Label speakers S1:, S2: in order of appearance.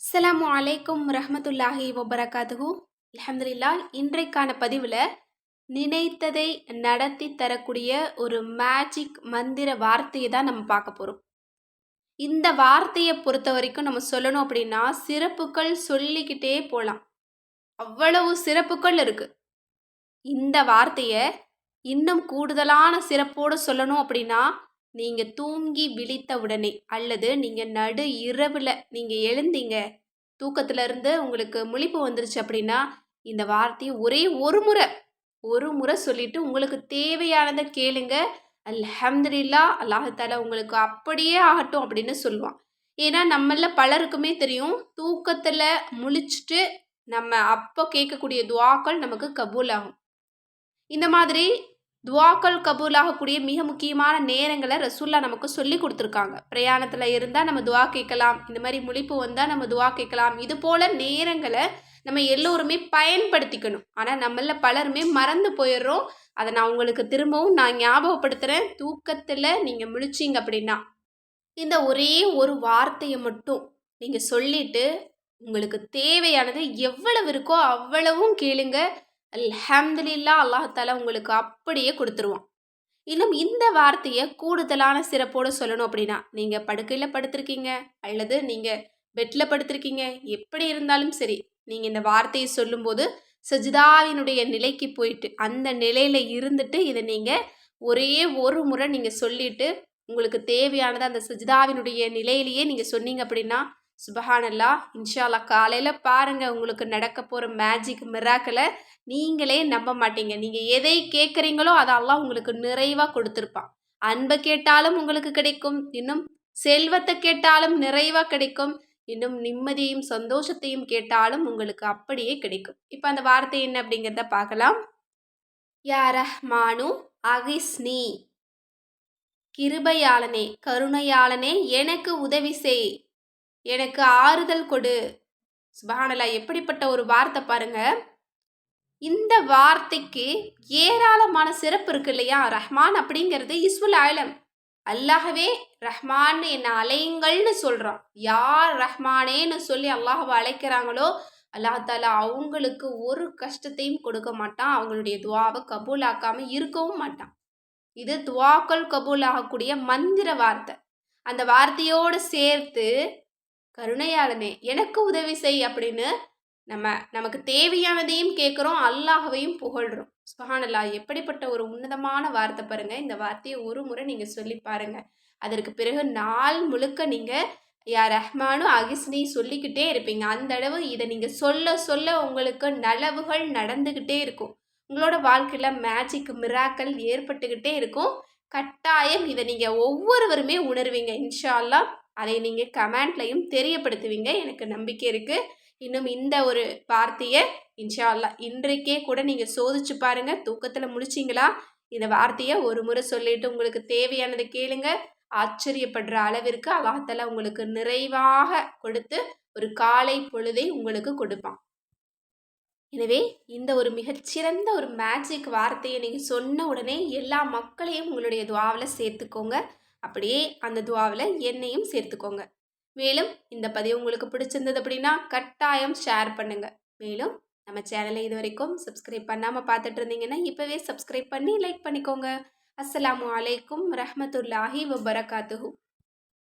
S1: அஸ்லாம் அலைக்கும் ரஹமத்துல்லாஹி வபரகாதுகு அலமதுல்லா இன்றைக்கான பதிவில் நினைத்ததை நடத்தி தரக்கூடிய ஒரு மேஜிக் மந்திர வார்த்தையை தான் நம்ம பார்க்க போகிறோம் இந்த வார்த்தையை பொறுத்த வரைக்கும் நம்ம சொல்லணும் அப்படின்னா சிறப்புகள் சொல்லிக்கிட்டே போகலாம் அவ்வளவு சிறப்புகள் இருக்குது இந்த வார்த்தையை இன்னும் கூடுதலான சிறப்போடு சொல்லணும் அப்படின்னா நீங்கள் தூங்கி விழித்த உடனே அல்லது நீங்கள் நடு இரவில் நீங்கள் எழுந்தீங்க தூக்கத்துல இருந்து உங்களுக்கு முழிப்பு வந்துருச்சு அப்படின்னா இந்த வார்த்தையை ஒரே ஒரு முறை ஒரு முறை சொல்லிட்டு உங்களுக்கு தேவையானதை கேளுங்க. அல்ஹம்துல்லா அல்லாஹால உங்களுக்கு அப்படியே ஆகட்டும் அப்படின்னு சொல்லுவான். ஏன்னா நம்மள பலருக்குமே தெரியும் தூக்கத்தில் முழிச்சிட்டு நம்ம அப்போ கேட்கக்கூடிய துவாக்கள் நமக்கு கபூல் ஆகும் இந்த மாதிரி துவாக்கள் கபூல் ஆகக்கூடிய மிக முக்கியமான நேரங்களை ரசூல்லா நமக்கு சொல்லி கொடுத்துருக்காங்க. பிரயாணத்தில் இருந்தால் நம்ம துவா கேட்கலாம். இந்த மாதிரி முழிப்பு வந்தால் நம்ம துவா கேட்கலாம். இது போல் நேரங்களை நம்ம எல்லோருமே பயன்படுத்திக்கணும். ஆனால் நம்மள பலருமே மறந்து போயிடுறோம். அதை நான் உங்களுக்கு திரும்பவும் நான் ஞாபகப்படுத்துகிறேன் தூக்கத்தில் நீங்கள் முழிச்சிங்க அப்படின்னா இந்த ஒரே ஒரு வார்த்தையை மட்டும் நீங்கள் சொல்லிட்டு உங்களுக்கு தேவையானது எவ்வளவு இருக்கோ அவ்வளவும் கேளுங்கள் அல்ஹம்துலில்லா அல்லாஹால உங்களுக்கு அப்படியே கொடுத்துருவான். இன்னும் இந்த வார்த்தையை கூடுதலான சிறப்போடு சொல்லணும் அப்படின்னா நீங்கள் படுக்கையில் படுத்திருக்கீங்க அல்லது நீங்கள் பெட்டில் படுத்திருக்கீங்க எப்படி இருந்தாலும் சரி நீங்கள் இந்த வார்த்தையை சொல்லும்போது சஜிதாவினுடைய நிலைக்கு போயிட்டு அந்த நிலையில் இருந்துட்டு இதை நீங்கள் ஒரே ஒரு முறை நீங்கள் சொல்லிட்டு உங்களுக்கு தேவையானது அந்த சஜிதாவினுடைய நிலையிலேயே நீங்கள் சொன்னீங்க அப்படின்னா சுபஹானல்லா இன்ஷால்லா காலையில் பாருங்கள் உங்களுக்கு நடக்க போகிற மேஜிக் மிராக்களை நீங்களே நம்ப மாட்டீங்க. நீங்கள் எதை கேட்குறீங்களோ அதெல்லாம் உங்களுக்கு நிறைவாக கொடுத்துருப்பான். அன்பை கேட்டாலும் உங்களுக்கு கிடைக்கும் இன்னும் செல்வத்தை கேட்டாலும் நிறைவாக கிடைக்கும் இன்னும் நிம்மதியையும் சந்தோஷத்தையும் கேட்டாலும் உங்களுக்கு அப்படியே கிடைக்கும். இப்போ அந்த வார்த்தை என்ன அப்படிங்கிறத பார்க்கலாம். யா ரஹ்மானு அகிஸ்னி. கிருபையாளனே கருணையாளனே எனக்கு உதவி செய். எனக்கு ஆறுதல் கொடு. சுபஹானலா எப்படிப்பட்ட ஒரு வார்த்தை பாருங்க. இந்த வார்த்தைக்கு ஏராளமான சிறப்பு இருக்கு இல்லையா? ரஹ்மான் அப்படிங்கிறது இஸ்வுல் ஆலம். அல்லாஹவே ரஹ்மான் என்ன அலையுங்கள்னு சொல்கிறான் யார் ரஹ்மானேன்னு சொல்லி அல்லாஹவை அழைக்கிறாங்களோ அல்லாஹால அவங்களுக்கு ஒரு கஷ்டத்தையும் கொடுக்க மாட்டான். அவங்களுடைய துவாவை கபூலாக்காம இருக்கவும் மாட்டான். இது துவாக்கள் கபூல் ஆகக்கூடிய மந்திர வார்த்தை. அந்த வார்த்தையோடு சேர்த்து கருணையாளனே எனக்கு உதவி செய் அப்படின்னு நம்ம நமக்கு தேவையானதையும் கேட்குறோம் அல்லாஹவையும் புகழ்கிறோம் சுஹானல்லா எப்படிப்பட்ட ஒரு உன்னதமான வார்த்தை பாருங்க. இந்த வார்த்தையை ஒரு முறை நீங்கள் சொல்லி பாருங்க. அதற்கு பிறகு நாள் முழுக்க நீங்கள் யா ரஹ்மானும் அகிஸ்னி சொல்லிக்கிட்டே இருப்பீங்க. அந்த அளவு இதை நீங்கள் சொல்ல சொல்ல உங்களுக்கு நலவுகள் நடந்துக்கிட்டே இருக்கும். உங்களோட வாழ்க்கையில் மேஜிக் மிராக்கள் ஏற்பட்டுக்கிட்டே இருக்கும். கட்டாயம் இதை நீங்கள் ஒவ்வொருவருமே உணர்வீங்க. இன்ஷா அல்லா அதை நீங்கள் கமெண்ட்லையும் தெரியப்படுத்துவீங்க. எனக்கு நம்பிக்கை இருக்குது இன்னும் இந்த ஒரு வார்த்தையை இன்ஷா அல்லா இன்றைக்கே கூட நீங்கள் சோதிச்சு பாருங்கள் தூக்கத்தில் முடிச்சிங்களா இந்த வார்த்தையை ஒரு முறை சொல்லிட்டு உங்களுக்கு தேவையானதை கேளுங்க. ஆச்சரியப்படுற அளவிற்கு அல்லாஹால உங்களுக்கு நிறைவாக கொடுத்து ஒரு காலை பொழுதை உங்களுக்கு கொடுப்பான். எனவே இந்த ஒரு மிகச்சிறந்த ஒரு மேஜிக் வார்த்தையை நீங்கள் சொன்ன உடனே எல்லா மக்களையும் உங்களுடைய துவாவில் சேர்த்துக்கோங்க. அப்படியே அந்த துவாவில் என்னையும் சேர்த்துக்கோங்க. மேலும் இந்த பதிவு உங்களுக்கு பிடிச்சிருந்தது அப்படின்னா கட்டாயம் ஷேர் பண்ணுங்கள் மேலும் நம்ம சேனலை இது வரைக்கும் சப்ஸ்கிரைப் பண்ணாமல் பார்த்துட்டு இருந்தீங்கன்னா இப்போவே சப்ஸ்கிரைப் பண்ணி லைக் பண்ணிக்கோங்க. அஸ்லாம் வலைக்கும் ரஹமத்துல்லாஹி வபரகாத்துஹூ.